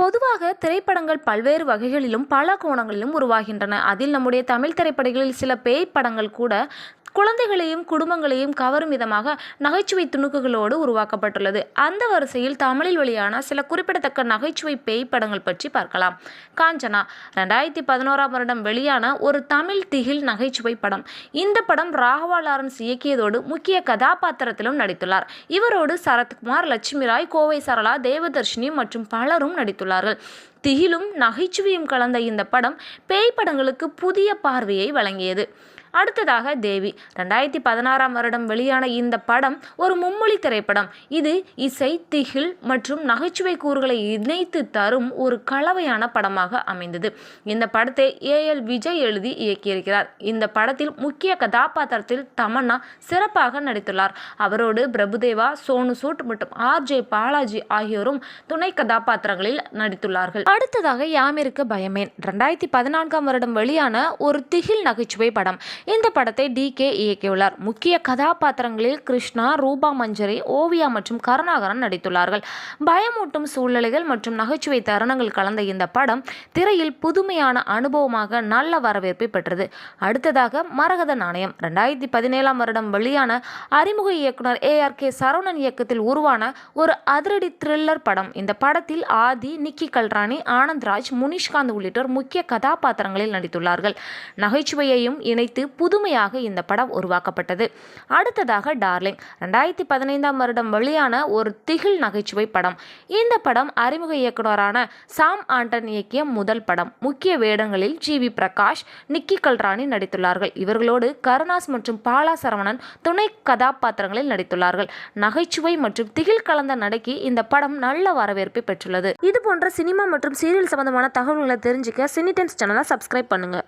பொதுவாக திரைப்படங்கள் பல்வேறு வகைகளிலும் பல கோணங்களிலும் உருவாகின்றன. அதில் நம்முடைய தமிழ் திரைப்படங்களில் சில பேய் படங்கள் கூட குழந்தைகளையும் குடும்பங்களையும் கவரும் விதமாக நகைச்சுவை துணுக்குகளோடு உருவாக்கப்பட்டுள்ளது. அந்த வரிசையில் தமிழில் வெளியான சில குறிப்பிடத்தக்க நகைச்சுவை பேய் படங்கள் பற்றி பார்க்கலாம். காஞ்சனா ரெண்டாயிரத்தி பதினோராம் வருடம் வெளியான ஒரு தமிழ் திகில் நகைச்சுவை படம். இந்த படம் ராகவா லாரன்ஸ் இயக்கியதோடு முக்கிய கதாபாத்திரத்திலும் நடித்துள்ளார். இவரோடு சரத்குமார் லட்சுமி ராய் கோவை சரளா தேவதர்ஷினி மற்றும் பலரும் நடித்துள்ளார் தெரிவித்துள்ளார்கள் திகிலும் நகைச்சுவையும் கலந்த இந்த படம் பேய் படங்களுக்கு புதிய பார்வையை வழங்கியது. அடுத்ததாக தேவி. ரெண்டாயிரத்தி பதினாறாம் வருடம் வெளியான இந்த படம் ஒரு மும்மொழி திரைப்படம். இது இசை திகில் மற்றும் நகைச்சுவை கூறுகளை இணைத்து தரும் ஒரு கலவையான படமாக அமைந்தது. இந்த படத்தை ஏஎல் விஜய் எழுதி இயக்கியிருக்கிறார். இந்த படத்தில் முக்கிய கதாபாத்திரத்தில் தமன்னா சிறப்பாக நடித்துள்ளார். அவரோடு பிரபுதேவா சோனு சூட் மற்றும் ஆர்ஜே பாலாஜி ஆகியோரும் துணை கதாபாத்திரங்களில் நடித்துள்ளார்கள். அடுத்ததாக யாமிருக்கு பயமேன். ரெண்டாயிரத்தி பதினான்காம் வருடம் வெளியான ஒரு திகில் நகைச்சுவை படம். இந்த படத்தை டி கே இயக்கியுள்ளார். முக்கிய கதாபாத்திரங்களில் கிருஷ்ணா ரூபா மஞ்சரி ஓவியா மற்றும் கருணாகரன் நடித்துள்ளார்கள். பயமூட்டும் சூழ்நிலைகள் மற்றும் நகைச்சுவை தருணங்கள் கலந்த இந்த படம் திரையில் புதுமையான அனுபவமாக நல்ல வரவேற்பை பெற்றது. அடுத்ததாக மரகத நாணயம். ரெண்டாயிரத்தி பதினேழாம் வருடம் வெளியான அறிமுக இயக்குனர் ஏ ஆர் கே சரவணன் இயக்கத்தில் உருவான ஒரு அதிரடி த்ரில்லர் படம். இந்த படத்தில் ஆதி நிக்கி கல்ராணி ஆனந்த்ராஜ் முனிஷ்காந்த் உள்ளிட்டோர் முக்கிய கதாபாத்திரங்களில் நடித்துள்ளார்கள். நகைச்சுவையையும் இணைத்து புதுமையாக இந்த படம் உருவாக்கப்பட்டது. அடுத்ததாக டார்லிங். ரெண்டாயிரத்தி பதினைந்தாம் வருடம் வெளியான ஒரு திகில் நகைச்சுவை படம். இந்த படம் அறிமுக இயக்குனரான சாம் ஆண்டன் இயக்கிய முதல் படம். முக்கிய வேடங்களில் ஜி வி பிரகாஷ் நிக்கி கல்ராணி நடித்துள்ளார்கள். இவர்களோடு கருணாஸ் மற்றும் பாலா சரவணன் துணை கதாபாத்திரங்களில் நடித்துள்ளார்கள். நகைச்சுவை மற்றும் திகில் கலந்த நடைக்கு இந்த படம் நல்ல வரவேற்பை பெற்றுள்ளது. இது போன்ற சினிமா மற்றும் சீரியல் சம்பந்தமான தகவல்களை தெரிஞ்சுக்க சினி டைம்ஸ் சேனலை சப்ஸ்கிரைப் பண்ணுங்கள்